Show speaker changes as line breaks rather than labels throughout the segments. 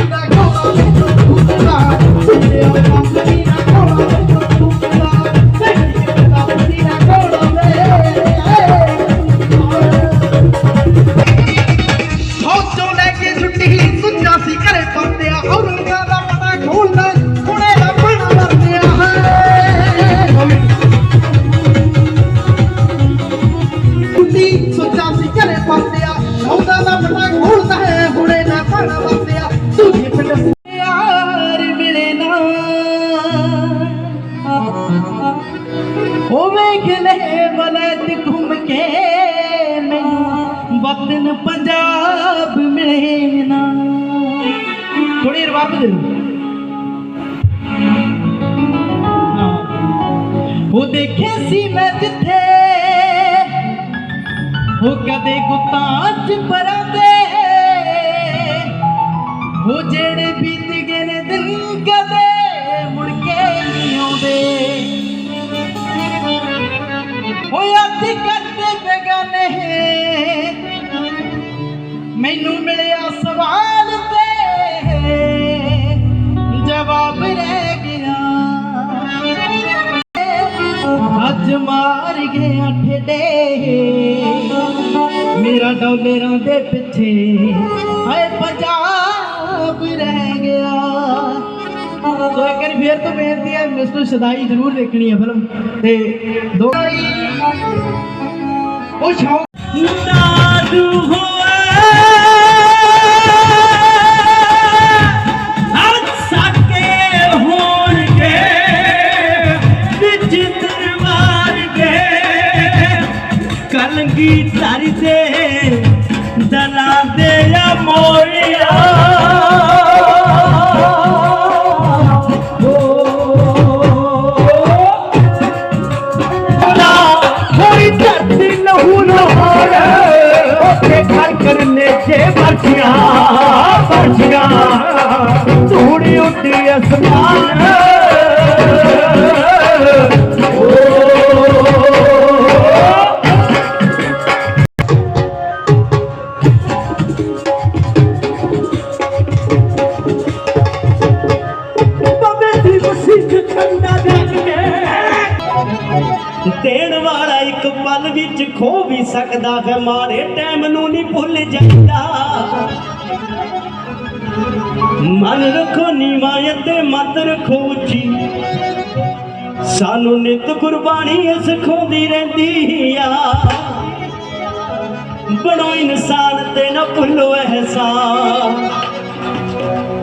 ਦੱਬਦੀ ਨਾ ਥੋੜੀ ਦੇ। ਉਹ ਦੇਖੇ ਸੀ ਮੈਂ ਜਿੱਥੇ, ਉਹ ਕਦੇ ਗੁੱਤਾਂ ਚ ਪਰਾਂਦੇ। ਉਹ ਜਿਹੜੇ ਬੀਤ ਗਏ ਨੇ ਦਿਨ ਕਦੇ, ਮੁੜ ਕੇ ਨਹੀਂ ਆਉਂਦੇ। ਉਹ ਅੱਜ ਕੱਟੇ ਬੇਗਾਨੇ। ਮੈਨੂੰ ਮੇਰਾ ਡਾਲਰਾਂ ਦੇ ਪਿੱਛੇ। ਹਾਏ, ਪੰਜਾਬ ਰਹਿ ਗਿਆ। ਸੋ ਇੱਕ ਵਾਰੀ ਫੇਰ ਤੋਂ ਬੇਨਤੀ ਹੈ ਮਿਸਟਰ ਸਦਾਈ ਜ਼ਰੂਰ ਦੇਖਣੀ ਹੈ ਫਿਲਮ। ਤੇ ਦੋ ਉਹ ਸ਼ੌਕ
ਨਾਦੂ ਹੋਏ। ਹਰ ਸਾਕੇ ਜੇ ਵਰਸੀਆਂ ਵਰਸੀਆਂ ਉੱਡੀ ਅਸਮਾਨ। ਦੇਣ ਵਾਲਾ ਇੱਕ ਪਲ ਵਿੱਚ ਖੋ ਵੀ ਸਕਦਾ ਹੈ ਮਾੜੇ ਟਾਈਮ ਨੂੰ ਨਹੀਂ ਭੁੱਲ ਜਾਂਦਾ। ਮਨ ਰੱਖੋ ਨੀਵਾਂ ਤੇ ਮਤ ਰੱਖੋ ਉੱਚੀ। ਸਾਨੂੰ ਨਿਤ ਕੁਰਬਾਨੀ ਸਿਖਾਉਂਦੀ ਰਹਿੰਦੀ ਆ। ਬਣੋ ਇਨਸਾਨ ਤੇ ਨਾ ਭੁੱਲੋ ਅਹਿਸਾਨ।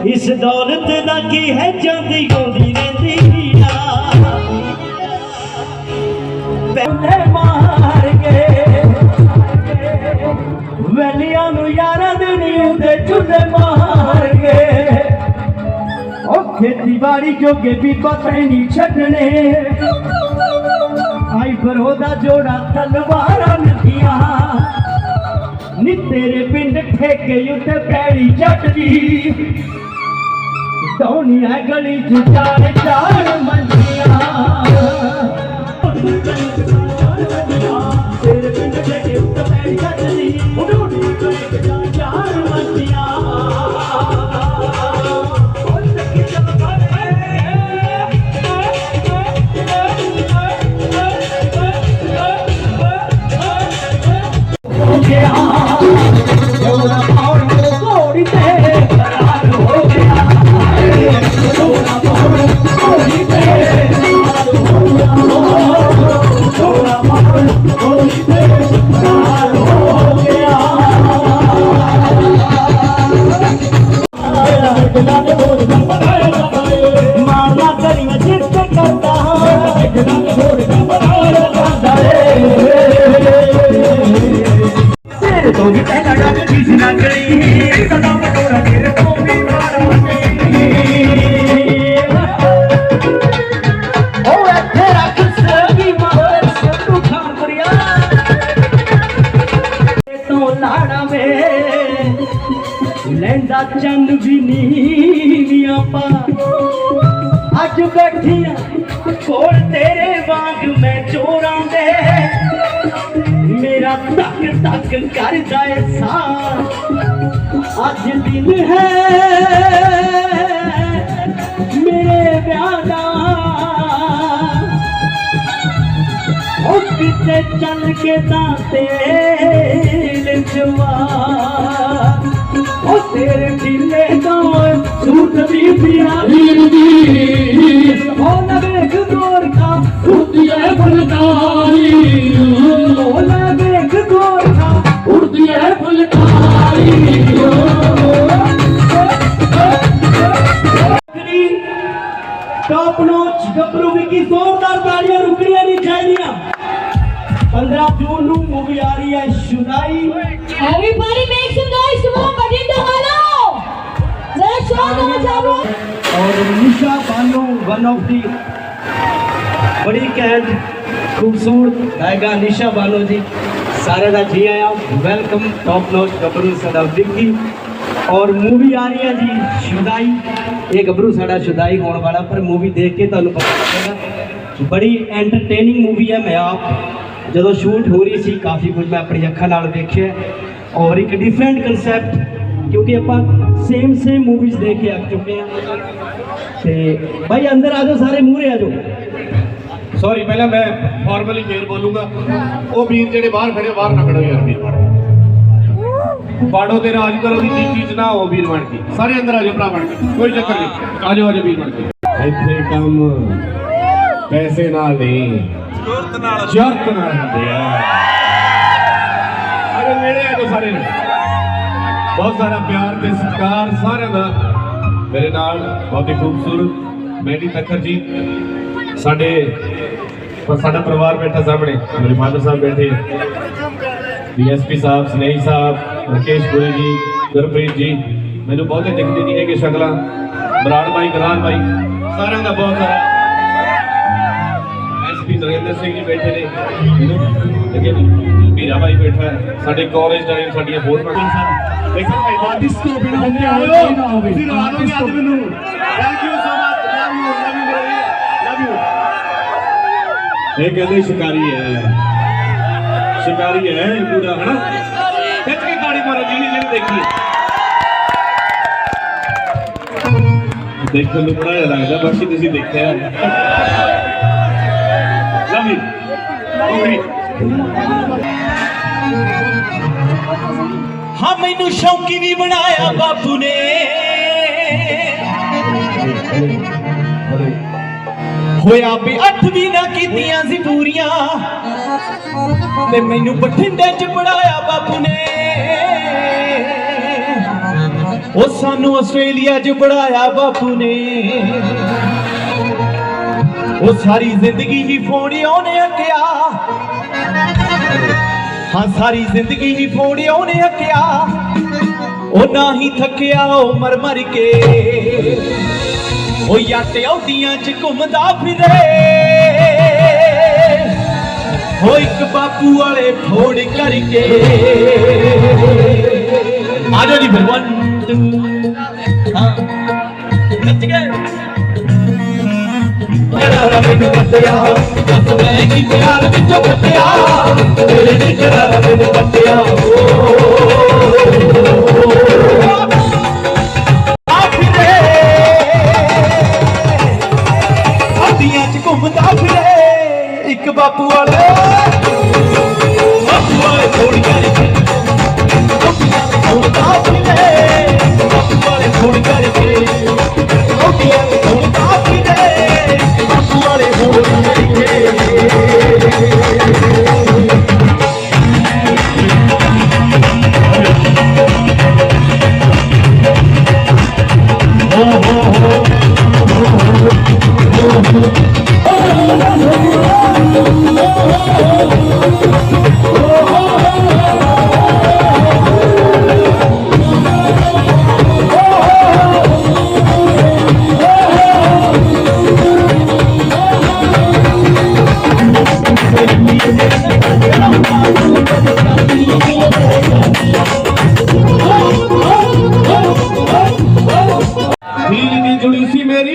ਇਸ ਦੌਲਤ ਦਾ ਕੀ ਹੈ, ਜਾਂਦੀ ਗਾਉਂਦੀ ਪਹਿਲੇ ਮਾਰ ਗਏ ਵੈਲੀਆਂ ਨੂੰ ਯਾਰਾਂ ਦੇ ਨਹੀਂ ਹੁੰਦੇ ਚੁੱਲੇ ਮਾਰ ਗਏ ਉਹ ਖੇਤੀਬਾੜੀ ਜੋਗੇ ਵੀ ਪਤਾ ਨਹੀਂ ਛੱਡਣੇ। ਆਈ ਫਰੋ ਦਾ ਜੋੜਾ ਤਲਵਾਰਾਂ ਨਦੀਆਂ ਨੀ ਤੇਰੇ ਪਿੰਡ ਠੇਕੇ ਉੱਤੇ ਪੈੜੀ ਜੱਟ ਦੀ ਸੋਹਣੀਆਂ ਗਲੀ ਚ ਚਾਰ ਚਾਰ ਮੰਜੀਆਂ। ਤੇਰੇ ਪਿੰਡ ਦੇ ਕੇ ਉੱਤੇ ਪੈਰੀ ਕੱਟਦੀ ਉਡੂਡੀ ਗਲੀ ਚ ਚਾਰ ਚਾਰ ਤੱਕ ਤੱਕ ਕਰਦਾ ਏ ਸਾਂ ਅੱਜ ਦਿਨ ਹੈ, ਮੇਰੇ ਵਿਆਹ ਦਾ। ਉਹ ਕਿਤੇ ਚੱਲ ਕੇ ਤਾਂ ਤੇਲ ਜਵਾਨ ਉਹ ਤੇਰੇ ਢਿੱਲੇ ਤੋਂ ਸੂਟ ਵੀ ਪਿਆ ਉਹ ਨਾ ਵੇਖ ਗੋਰਖਾ
ਉੜਦੀ ਐ ਫੁਲਕਾਰੀ।
ਉਹ ਗੋਰਖਾ
ਉੜਦੀ ਐ ਫੁਲਕਾਰੀ
ਕਰੀ ਟੌਪ ਨੋਚ ਗੱਭਰੂ ਵਿਕੀ ਜ਼ੋਰਦਾਰ ਤਾੜੀਆਂ ਰੁਕਣੀਆਂ ਨਹੀਂ ਚਾਹੀਦੀਆਂ 15 ਜੂਨ ਨੂੰ ਮੂਵੀ ਆ ਰਹੀ ਹੈ Shudai
Everybody make some noise, come on, Madinda, hello! Zara show them what's happening.
ਔਰ Nisha Bano one of the ਬੜੀ ਕੈਂਟ ਖੂਬਸੂਰਤ ਗਾਇਕਾ ਨਿਸ਼ਾ ਬਾਨੋ ਜੀ ਸਾਰਿਆਂ ਦਾ ਜੀ ਆਇਆਂ ਵੈਲਕਮ ਟੌਪ ਨੋਚ ਗੱਭਰੂ ਸਾਡਾ ਵਿੱਕੀ ਔਰ ਮੂਵੀ ਆ ਰਹੀ ਹੈ ਜੀ ਸ਼ੁਦਾਈ ਇਹ ਗੱਭਰੂ ਸਾਡਾ ਸ਼ੁਦਾਈ ਹੋਣ ਵਾਲਾ ਪਰ ਮੂਵੀ ਦੇਖ ਕੇ ਤੁਹਾਨੂੰ ਪਤਾ ਲੱਗੇਗਾ ਬੜੀ ਐਂਟਰਟੇਨਿੰਗ ਮੂਵੀ ਹੈ ਮੈਂ ਆਪ ਜਦੋਂ ਸ਼ੂਟ ਹੋ ਰਹੀ ਸੀ ਕਾਫੀ ਕੁਝ ਮੈਂ ਆਪਣੀ ਅੱਖਾਂ ਨਾਲ ਵੇਖਿਆ ਔਰ ਇੱਕ ਡਿਫਰੈਂਟ ਕਨਸੈਪਟ ਕਿਉਂਕਿ ਆਪਾਂ ਸੇਮ ਸੇਮ ਮੂਵੀਜ਼ ਦੇਖ ਕੇ ਆ ਚੁੱਕੇ ਹਾਂ ਤੇ ਭਾਈ ਅੰਦਰ ਆ ਜਾਓ ਸਾਰੇ ਮੂਹਰੇ ਆ ਜਾਓ
ਸੌਰੀ ਪਹਿਲਾਂ ਮੈਂ ਫਾਰਮਲੀ ਫੇਰ ਬੋਲੂੰਗਾ ਉਹ ਵੀਰ ਜਿਹੜੇ ਬਾਹਰ ਖੜੇ ਬਾਹਰ ਨਾ ਖੜੋ ਯਾਰ ਵੀਰ ਬਣ ਪਾੜੋ ਤੇ ਰਾਜ ਕਰੋ ਦੀ ਚੀਜ਼ ਚੀਜ਼ ਨਾ ਹੋ ਵੀਰ ਬਣ ਕੇ। ਸਾਰੇ ਅੰਦਰ ਆ ਜਾਓ ਭਰਾ ਬਣ ਕੇ। ਕੋਈ ਚੱਕਰ ਨਹੀਂ। ਆ ਜਾਓ ਆ ਜਾਓ ਵੀਰ ਬਣ ਕੇ। ਇੱਥੇ ਕੰਮ ਪੈਸੇ ਨਾਲ ਨਹੀਂ। ਜੁਰਤ ਨਾਲ। ਜੁਰਤ ਨਾਲ ਹੁੰਦੇ ਆ। ਅਰੇ ਨੇੜੇ ਆ ਜਾਓ ਸਾਰੇ। ਨੇ ਬਹੁਤ ਸਾਰਾ ਪਿਆਰ ਤੇ ਸਤਿਕਾਰ ਸਾਰਿਆਂ ਦਾ। ਮੇਰੇ ਨਾਲ ਬਹੁਤ ਹੀ ਖੂਬਸੂਰਤ ਮੈਡੀ ਤੱਕਰ ਜੀ। ਸਾਡੇ ਪਰ ਸਾਡਾ ਪਰਿਵਾਰ ਬੈਠਾ ਸਾਹਮਣੇ ਮੇਰੇ ਫਾਦਰ ਸਾਹਿਬ ਬੈਠੇ। ਡੀਐਸਪੀ ਸਾਹਿਬ ਸਨੇਹੀ ਸਾਹਿਬ ਰਕੇਸ਼ ਪੁਰੀ ਜੀ ਗੁਰਪ੍ਰੀਤ ਜੀ। ਮੈਨੂੰ ਬਹੁਤੇ ਦਿਖਦੇ ਨਹੀਂ ਹੈਗੇ ਸ਼ਕਲਾਂ। ਬਰਾੜ ਭਾਈ ਗਰਾਨ ਭਾਈ ਸਾਰਿਆਂ ਦਾ ਬਹੁਤ ਸਾਰਾ। ਐਸਪੀ ਨਰਿੰਦਰ ਸਿੰਘ ਜੀ ਬੈਠੇ ਨੇ। ਲੇਕਿਨ ਵੀਰਾ ਭਾਈ ਬੈਠਾ। ਸਾਡੇ ਕਾਲਜ ਟਾਈਮ ਸਾਡੀਆਂ ਫੋਟੋਆਂ ਦੇਖੋ ਭਾਈ ਆਰਟਿਸਟ ਤੋਂ ਬਿਨਾਂ ਤੁਸੀਂ ਰਵਾ ਦੋਗੇ ਅੱਜ ਮੈਨੂੰ thank you so much love you love you love you ਇਹ ਕਹਿੰਦੇ ਸ਼ਿਕਾਰੀ ਹੈ। ਸ਼ਿਕਾਰੀ ਹੈ ਇਹ ਪੂਰਾ, ਹਨਾ? ਖਿੱਚ ਕੇ ਗਾੜੀ ਮਾਰੋ, ਜਿਹਨੇ ਜਿਹਨੇ ਦੇਖੀ ਦੇਖਣ ਨੂੰ ਬੜਾ ਲੱਗਦਾ, ਬਾਕੀ ਤੁਸੀਂ ਦੇਖਿਆ ਲਵ, ਓਕੇ।
ਹਾਂ, ਮੈਨੂੰ ਸ਼ੌਕੀ ਵੀ ਬਣਾਇਆ ਬਾਪੂ ਨੇ। ਹੋਇਆ ਵੀ ਅੱਠ ਨਾ ਕੀਤੀਆਂ ਸੀ ਪੂਰੀਆਂ। ਤੇ ਮੈਨੂੰ ਬਠਿੰਡੇ ਚ ਪੜਾਇਆ ਬਾਪੂ ਨੇ। ਉਹ ਸਾਨੂੰ ਆਸਟ੍ਰੇਲੀਆ ਚ ਪੜਾਇਆ ਬਾਪੂ ਨੇ। ਉਹ ਸਾਰੀ ਜ਼ਿੰਦਗੀ ਹੀ ਫੋੜਿਓ ਨੇ ਅੱਕਿਆ ਹਾਂ, ਸਾਰੀ ਜ਼ਿੰਦਗੀ ਹੀ ਫੋੜਿਓ ਨੇ ਅੱਕਿਆ ਉਹ ਨਾ ਹੀ ਥੱਕਿਆ, ਉਹ ਮਰ ਮਰ ਕੇ। ਉਹ ਯੱਟ ਆਉਦੀਆਂ ਚ ਘੁੰਮਦਾ ਫਿਰੇ। ਹੋ ਇੱਕ ਬਾਪੂ ਵਾਲੇ ਫੋੜ ਕਰਕੇ। ਆ ਜਾ ਜੀ ਫਿਰ 1 ਹਾਂ। ਨੱਚ ਗਏ। ਮੇਰਾ ਮੈਨੂੰ ਬੱਤਿਆ ਦੱਸ ਮੈਂ ਕੀ ਪਿਆਰ ਵਿੱਚੋਂ ਬੱਤਿਆ ਤੇਰੇ ਨੇ ਜਰਾ ਮੈਨੂੰ ਬੱਤਿਆ ਆ ਬਾਪੂ ਵਾਲੇ। ਬਾਪੂ ਵਾਲੇ ਥੋੜੀਆਂ ਨੇ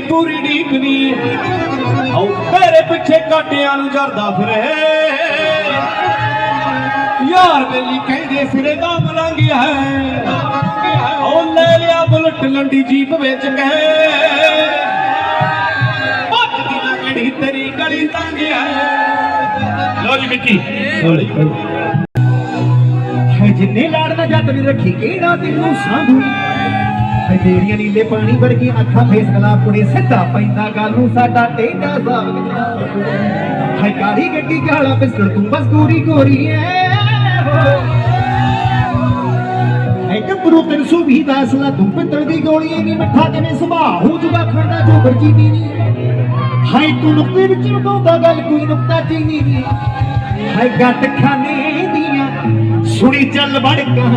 ਪੂਰੀ ਡੀਪਨੀ ਆਉ ਤੇਰੇ ਪਿੱਛੇ ਕਾਟਿਆਂ ਨੂੰ ਜਰਦਾ ਫਿਰੇ। ਯਾਰ
ਬੇਲੀ ਕਹਿੰਦੇ ਫਿਰੇ ਦਾ ਮਲੰਗਿਆ ਹੈ। ਓ ਲੈ ਲਿਆ ਬੁਲਟ ਲੰਡੀ ਜੀਪ ਵਿੱਚ ਕਹੇ ਤੇਰੀ ਗਲੀ ਤੰਗਿਆ ਲੋ ਜੀ ਮਿੱਕੀ
ਹੌਲੀ। ਹੌਲੀ ਜਿੰਨੇ ਲਾੜਨਾ ਜੱਟ ਨਹੀਂ ਰੱਖੀ ਕਿਹੜਾ ਤੈਨੂੰ ਸਾਂਭੂ? ਹੈ ਤੇਰੀਆਂ ਨੀਲੇ ਪਾਣੀ ਵਰਗੀਆਂ ਅੱਖਾਂ ਫੇਸ ਗਲਾਬ ਕੁੜੇ, ਸਿੱਧਾ ਪੈਂਦਾ ਗੱਲ ਨੂੰ ਸਾਡਾ ਟੇਡਾ ਸਾਬ ਹੈ ਕਾਲੀ ਗੱਡੀ ਕਾਲਾ ਪਿਸਟਲ ਤੂੰ ਬਸ ਗੋਰੀ ਗੋਰੀ ਐ। ਹੈ ਗੱਭਰੂ 320 ਦਾ ਅਸਲਾ, ਤੂੰ ਪਿੱਤਲ ਦੀ ਗੋਲੀ ਨਹੀਂ ਮਿੱਠਾ ਜਿਵੇਂ ਸੁਭਾਅ ਹੋ ਜੂਗਾ ਖਾਂਦਾ ਜੋ ਵਰਜੀ ਨਹੀਂ ਹਾਈ ਤੂੰ ਨੁਕਤੇ ਵਿੱਚ ਲੁਕਾਉਂਦਾ ਗੱਲ, ਕੋਈ ਨੁਕਤਾ ਚੀਨੀ ਨਹੀਂ ਹਾਈ ਗੱਟ ਖਾਨੇ ਦੀਆਂ, ਸੁਣੀ ਚੱਲ ਬੜਕਾਂ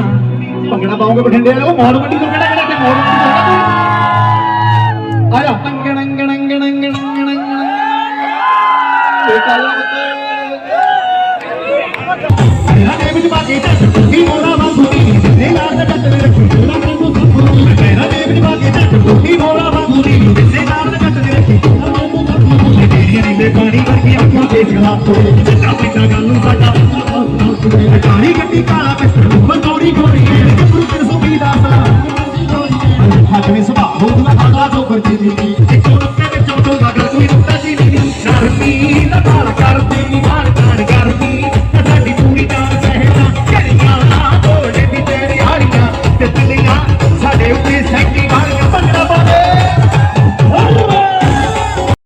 ਭੰਗੜਾ ਪਾਉਂਗੇ ਬਠਿੰਡੇ ਵਾਲੇ? ਉਹ ਮੌੜ ਮੰਡੀ ਤੋਂ ਕਿਹੜਾ ਕਿਹੜਾ ਤੇ ਮੌੜ ਮੰਡੀ ਤੋਂ ਕਿਹੜਾ ਆ ਜਾ ਟੰਗਣ ਗਣ ਗਣ ਗਣ ਗਣ ਇਹ ਕਾਲਾ ਰਾਣੇ ਵਿੱਚ ਬਾਜੀ ਤੇ ਕੀ ਮੋੜਾ ਵਾਂਗੂਰੀ ਨੇ ਨਾਲ ਦਾ ਟੱਟ ਰੱਖੀ ਉਹਨਾਂ ਨੂੰ ਸਭੂ ਮੇਰਾ ਦੇ ਵਿੱਚ ਬਾਜੀ ਤੇ? ਕੀ ਮੋੜਾ ਵਾਂਗੂਰੀ ਨੇ ਨਾਲ ਦਾ ਟੱਟ ਰੱਖੀ ਤੇਰੀਆਂ ਨੀਲੇ ਪਾਣੀ ਵਰਗੀ ਅੱਖਾਂ ਦੇ ਜਵਾਬ ਤੋਂ ਜਿੱਦਾਂ ਪਿੰਡਾ ਗੱਲ ਨੂੰ ਸਾਡਾ ਕਾਲੀ ਗੱਡੀ ਕਾਲਾ ਪਿਸਤਲ ਬੰਗੌੜੀ ਗੋਰੀ